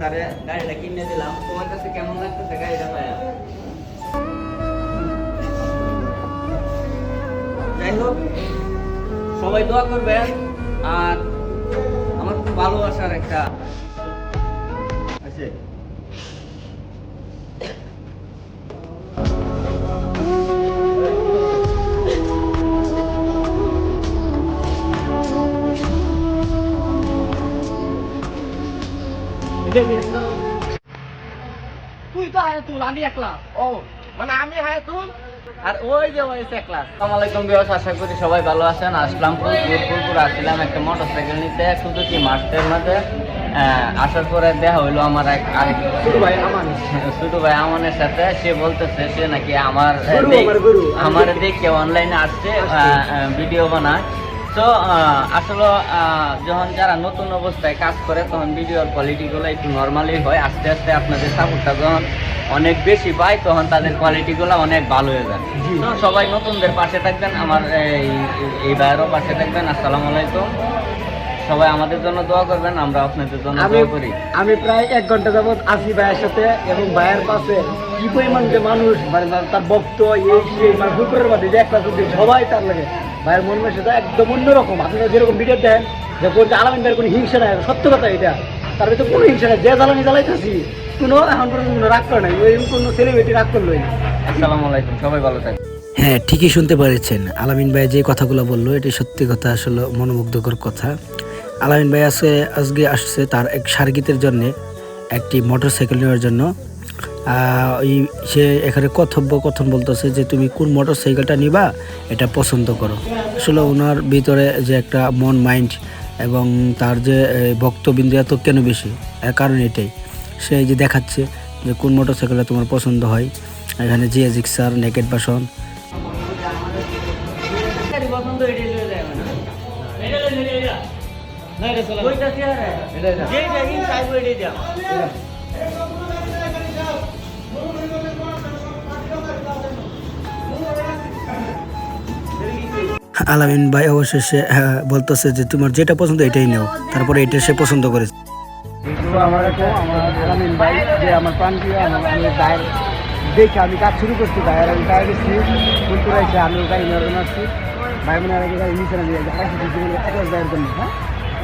গাড়িটা কিনে দিলাম। তোমার কাছে কেমন লাগতেছে গাড়িটা ভাইয়া? যাই সবাই দোয়া করবেন, আর আমার খুব ভালোবাসার একটা মানে আসার পরে দেখা হইল আমার এক ভাই আমান ছোট ভাই আমানের সাথে সে বলতেছে সে নাকি আমার আমার। আমার দেখে অনলাইনে আসছে ভিডিও বানায় তো আসলে যখন যারা নতুন অবস্থায় কাজ করে তখন ভিডিওর কোয়ালিটিগুলো একটু নর্মালি হয়। আস্তে আস্তে আপনাদের সাপোর্টটা যখন অনেক বেশি পায় তখন তাদের কোয়ালিটিগুলো অনেক ভালো হয়ে যায়। তো সবাই নতুনদের পাশে থাকবেন আমার এই এই ভাইয়েরও পাশে থাকবেন। আসসালামু আলাইকুম। সবাই আমাদের জন্য দোয়া করবেন আমরা আপনাদের জন্য আমি দোয়া করি। আমি প্রায় এক ঘণ্টা যাবত আসি ভাইয়ের সাথে এবং ভাইয়ের পাশে। কি পরিমাণ যে মানুষ মানে তার- ভক্ত এই সেই মানে মাঝে যে একটা সবাই তার লাগে। ভাইয়ের মন মেশাটা একদম অন্যরকম। আপনারা যেরকম ভিডিও দেন যে বলছে আলামিন ভাইয়ের কোনো হিংসা নাই সত্য কথা এটা। তার ভিতরে কোনো হিংসা নাই যে জ্বালানি জ্বালাইতেছি কোনো এখন পর্যন্ত কোনো রাগ করে নাই। ওই কোনো সেলিব্রিটি রাগ করল না আসসালামু আলাইকুম সবাই ভালো থাকবেন। হ্যাঁ ঠিকই শুনতে পেরেছেন। আলামিন ভাই যে কথাগুলো বলল এটি সত্যি কথা আসলে মনোমুগ্ধকর কথা। আলামিন ভাই আজকে আজকে আসছে তার এক সার্গিতের জন্য, একটি মোটর সাইকেল নেওয়ার জন্য। ওই সে এখানে কর্তব্য কথন বলতেছে যে, তুমি কোন মোটর সাইকেলটা নিবা? এটা পছন্দ করো। আসলে ওনার ভিতরে যে একটা মন মাইন্ড এবং তার যে ভক্তবিন্দু এত কেন বেশি? এর কারণ এটাই। সে যে দেখাচ্ছে যে, কোন মোটর সাইকেলটা তোমার পছন্দ হয়। এখানে জিয়া জিক্সার নেকেট বাসন ওইটা কি আরে যেইটা ইন চাইব এটাই দাও আলামিন ভাই অবশেষে হ্যাঁ, বলতেছে যে তোমার যেটা পছন্দ এটাই নাও। তারপরে এটা সে পছন্দ করেছে। তো আমার আলামিন ভাই যে আমার আমার আমি গায়ের দেখে আমি কাজ শুরু করছি গায়ের আমি গায়ে গেছি ফুলপুর আইসে আমি গাড়ি নিয়ে আসছি ভাই মনে আগে গাড়ি নিচে না দিয়ে আড়াইশো দিচ্ছি জন্য হ্যাঁ?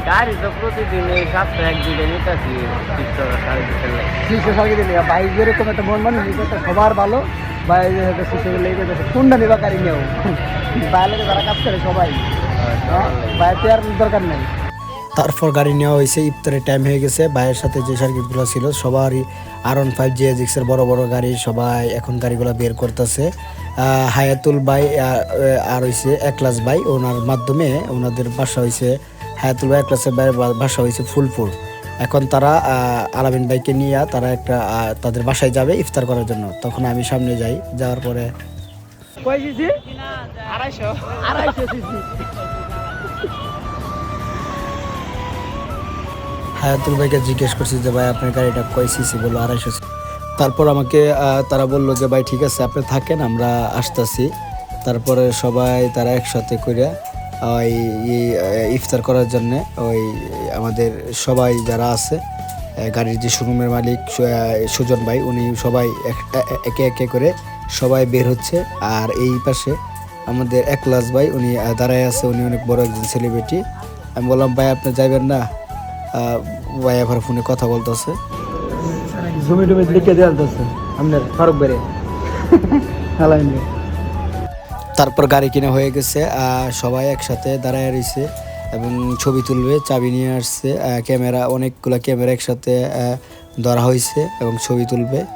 গাড়ি তো প্রতিদিন এই সপ্তাহে এক দুইটা নিতেছি তিনশো সাড়ে তিনশো লাগে শীর্ষে সার্কি দিলে ভাই যেরকম একটা মন মানুষ এটা সবার ভালো। ভাই শীর্ষে লেগে গেছে কোনটা নিবা গাড়ি নিয়েও বাইরে যারা কাজ করে সবাই। বাইরে আর দরকার নেই। তারপর গাড়ি নেওয়া হয়েছে ইফতারের টাইম হয়ে গেছে। ভাইয়ের সাথে যে সার্কিটগুলো ছিল সবারই আর ওয়ান ফাইভ জি এর বড় বড় গাড়ি সবাই এখন গাড়িগুলো বের করতেছে। হায়াতুল ভাই আর হয়েছে একলাস ভাই ওনার মাধ্যমে ওনাদের বাসা হয়েছে হায়াতুল ভাই একলাসের ভাইয়ের বা- বাসা হয়েছে ফুলপুর। এখন তারা আহ, আলামিন ভাইকে নিয়ে তারা একটা আহ, তাদের বাসায় যাবে ইফতার করার জন্য। তখন আমি সামনে যাই যাওয়ার পরে হায়াতুল ভাইকে জিজ্ঞেস করছি যে ভাই আপনার গাড়িটা কয় সিসি? বলল আড়াইশো সি তারপর আমাকে আহ, তারা বলল যে ভাই ঠিক আছে আপনি থাকেন আমরা আসতেছি। তারপরে সবাই তারা একসাথে করে ওই ইফতার করার জন্য ওই আমাদের সবাই যারা আছে গাড়ির যে শোরুমের মালিক সুজন ভাই উনি সবাই এক- একে করে সবাই বের হচ্ছে। আর এই পাশে আমাদের একলাস ভাই উনি দাঁড়ায় আছে উনি অনেক বড় একজন সেলিব্রিটি আমি বললাম ভাই আপনি যাইবেন না? ভাই আবার ফোনে কথা বলতেছে। জমি টমি লিখে দেওয়া আপনার ফারুক বেড়ে ভাই তারপর গাড়ি কিনা হয়ে গেছে আহ, সবাই একসাথে দাঁড়ায় রয়েছে এবং ছবি তুলবে চাবি নিয়ে আসছে আহ, ক্যামেরা অনেকগুলো ক্যামেরা একসাথে আহ, ধরা হয়েছে এবং ছবি তুলবে। আহ,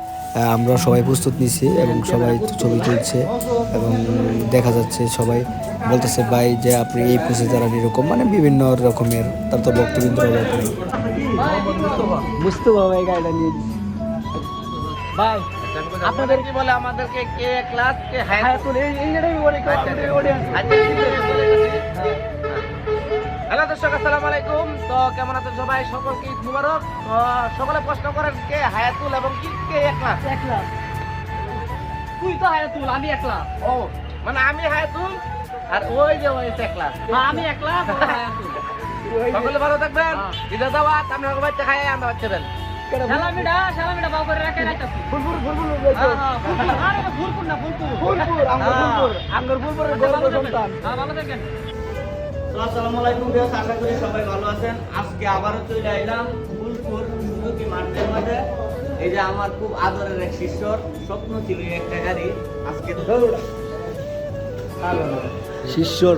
আমরা সবাই প্রস্তুত নিছি এবং সবাই ছবি তুলছে এবং দেখা যাচ্ছে সবাই বলতেছে ভাই যে আপনি এই পুষে যারা এরকম মানে বিভিন্ন রকমের তার তো বক্তব্য বুঝতে পারব গাড়িটা নিয়ে। ভাই আপনাদের কি বলে আমাদেরকে? কে ক্লাস কে হায়াতুল এই এই জায়গায় বলে হ্যালো দর্শক আসসালামু আলাইকুম। তো কেমন আছেন সবাই? সকলকে ঈদ মুবারক। সকলে প্রশ্ন করেন কে হায়াতুল এবং কি কে একলা তুই তো হায়াতুল আমি একলা ও মানে আমি হায়াতুল আর ওই যে ওই একলা আমি একলা হায়াতুল সকলে ভালো থাকবেন। হ্যাঁ। ঈদের দাওয়াত আপনার বাচ্চা আমরা বাচ্চা দেন। কেডা সালামিটা সালামিটা বাউ করে রাখে রাখতাছি ফুলপুর ফুলপুর বলছো ফুলপুর আরে ফুলপুর না ফুলপুর ফুলপুর আঙ্গুর ফুলপুর আঙ্গুর ফুলপুরের গর্ব ভালো থাকবেন। সন্তান ভালো থাকবেন। তো আসসালামু আলাইকুম ভিউয়ার্স আশা করি সবাই ভালো আছেন আজকে আবারও মাঠের মাঝে এই যে আমার খুব আদরের এক শিষ্যর স্বপ্ন ছিল একটা গাড়ি আজকে শিষ্যর